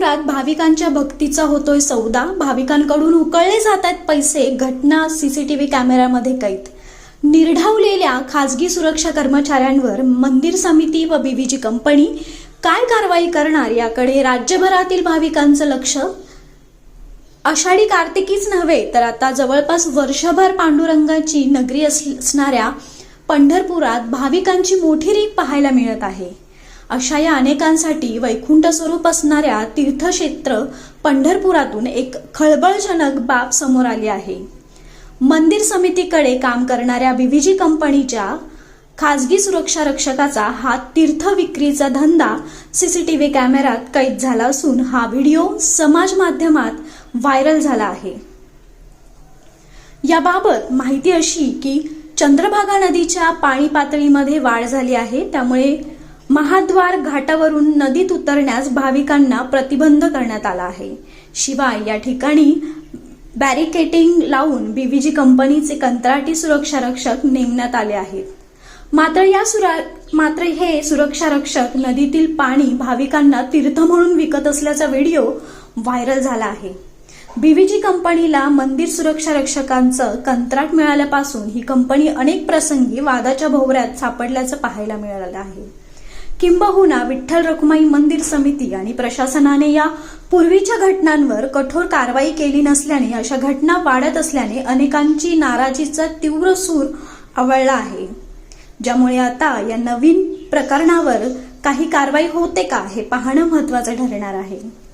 पंढरपुरात भाविकांच्या भक्तीचा होतोय सौदा. भाविकांकडून उकळले जात आहेत पैसे. घटना सीसीटीव्ही कॅमेऱ्यामध्ये कैद. निर्ढावलेल्या खासगी सुरक्षा कर्मचाऱ्यांवर मंदिर समिती व बीबीजी कंपनी काय कारवाई करणार याकडे राज्यभरातील भाविकांचं लक्ष? आषाढी कार्तिकीच नव्हे तर आता जवळपास वर्षभर पांडुरंगाची नगरी अस- असणाऱ्या पंढरपुरात भाविकांची मोठी रीख पाहायला मिळत आहे. अशा या अनेकांसाठी वैकुंठ स्वरूप असणाऱ्या तीर्थक्षेत्र पंढरपुरातून एक खळबळजनक बाब समोर आली आहे. मंदिर समितीकडे काम करणाऱ्या बीव्हीजी कंपनीच्या खासगी सुरक्षा रक्षकाचा हा तीर्थ विक्रीचा धंदा सीसीटीव्ही कॅमेऱ्यात कैद झाला असून हा व्हिडिओ समाज माध्यमात व्हायरल झाला आहे. याबाबत माहिती अशी की चंद्रभागा नदीच्या पाणी पातळीमध्ये वाढ झाली आहे त्यामुळे महाद्वार घाटावरून नदीत उतरण्यास भाविकांना प्रतिबंध करण्यात आला आहे. शिवाय या ठिकाणी बॅरिकेटिंग लावून बीव्हीजी कंपनीचे कंत्राटी सुरक्षा रक्षक नेमण्यात आले आहेत. मात्र या सुरा मात्र हे सुरक्षा रक्षक नदीतील पाणी भाविकांना तीर्थ म्हणून विकत असल्याचा व्हिडिओ व्हायरल झाला आहे. बीव्हीजी कंपनीला मंदिर सुरक्षा रक्षकांचं कंत्राट मिळाल्यापासून ही कंपनी अनेक प्रसंगी वादाच्या भोवऱ्यात सापडल्याचं पाहायला मिळालं आहे. किंबहुना विठ्ठल रखुमाई मंदिर समिती आणि प्रशासनाने या पूर्वीच्या घटनांवर कठोर कारवाई केली नसल्याने अशा घटना वाढत असल्याने अनेकांची नाराजीचा तीव्र सूर आवळला आहे. ज्यामुळे आता या नवीन प्रकरणावर काही कारवाई होते का हे पाहणं महत्वाचं ठरणार आहे.